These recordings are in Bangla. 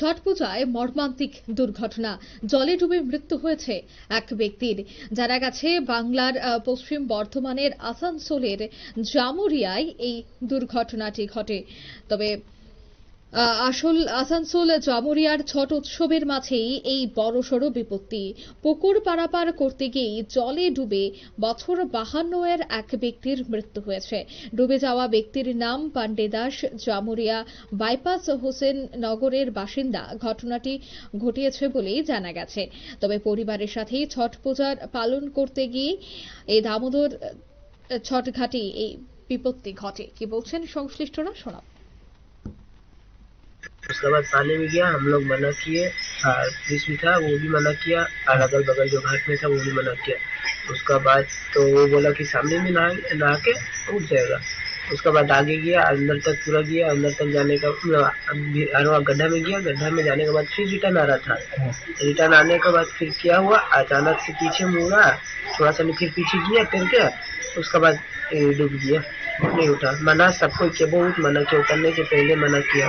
ছট পূজায় মর্মান্তিক দুর্ঘটনা জলে ডুবে মৃত্যু হয়েছে এক ব্যক্তির জানা গেছে বাংলার পশ্চিম বর্ধমানের আসানসোলের জামুরিয়ায় এই দুর্ঘটনাটি ঘটে তবে আসল আসানসোল জামুরিয়ার ছট উৎসবের মাঝেই এই বড়সড় বিপত্তি পুকুর পারাপার করতে গিয়ে জলে ডুবে বছর বাহান্ন এর এক ব্যক্তির মৃত্যু হয়েছে ডুবে যাওয়া ব্যক্তির নাম পাণ্ডে দাস জামুরিয়া বাইপাস হোসেন নগরের বাসিন্দা ঘটনাটি ঘটিয়েছে বলেই জানা গেছে তবে পরিবারের সাথেই ছট পূজার পালন করতে গিয়ে এই দামোদর ছটঘাটি এই বিপত্তি ঘটে কি বলছেন সংশ্লিষ্টরা শোনাব اس کے بعد پانی میں گیا ہم لوگ منع کیے اور ہاں، پولیس بھی تھا وہ بھی منع کیا اور اگل بگل جو گھاٹ میں تھا وہ بھی منع کیا اس کا بعد تو وہ بولا کہ سامنے میں کے اٹھ جائے گا اس کے بعد آگے گیا اندر تک پورا گیا اندر تک جانے کا وہاں گڈھا میں گیا گڈھا میں جانے کے بعد پھر ریٹرن آ رہا تھا ریٹرن آنے کے بعد پھر کیا ہوا اچانک سے پیچھے مڑا تھوڑا سا پھر پیچھے گیا پھر کیا اس کے بعد ڈوب گیا نہیں اٹھا منع سب کو بہت منع کیا اترنے سے پہلے منع کیا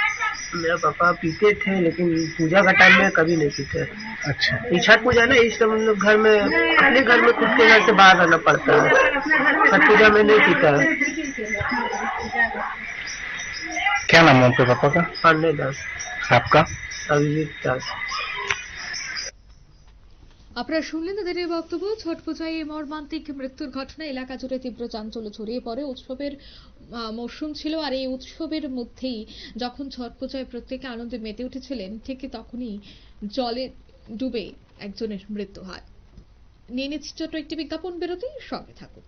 میرا پاپا پیتے تھے لیکن پوجا کا ٹائم میں کبھی نہیں پیتے اچھا چھٹ پوجا نا اس گھر میں اپنے گھر میں خود کے گھر سے باہر رہنا پڑتا ہے چھٹ پوجا میں نہیں پیتا کیا نام ہے پاپا کا داس داس آپ کا আপনারা শুনলেন তাদের এই বক্তব্য ছট পূজায় এই মর্মান্তিক মৃত্যুর ঘটনা এলাকা জুড়ে তীব্র চাঞ্চল্য ছড়িয়ে পড়ে উৎসবের মরশুম ছিল আর এই উৎসবের মধ্যেই যখন ছট পূজায় প্রত্যেকে আনন্দে মেতে উঠেছিলেন ঠিক তখনই জলে ডুবে একজনের মৃত্যু হয় নিয়ে নিচ্ছি ছোট্ট একটি বিজ্ঞাপন বেরোতে সঙ্গে থাকুন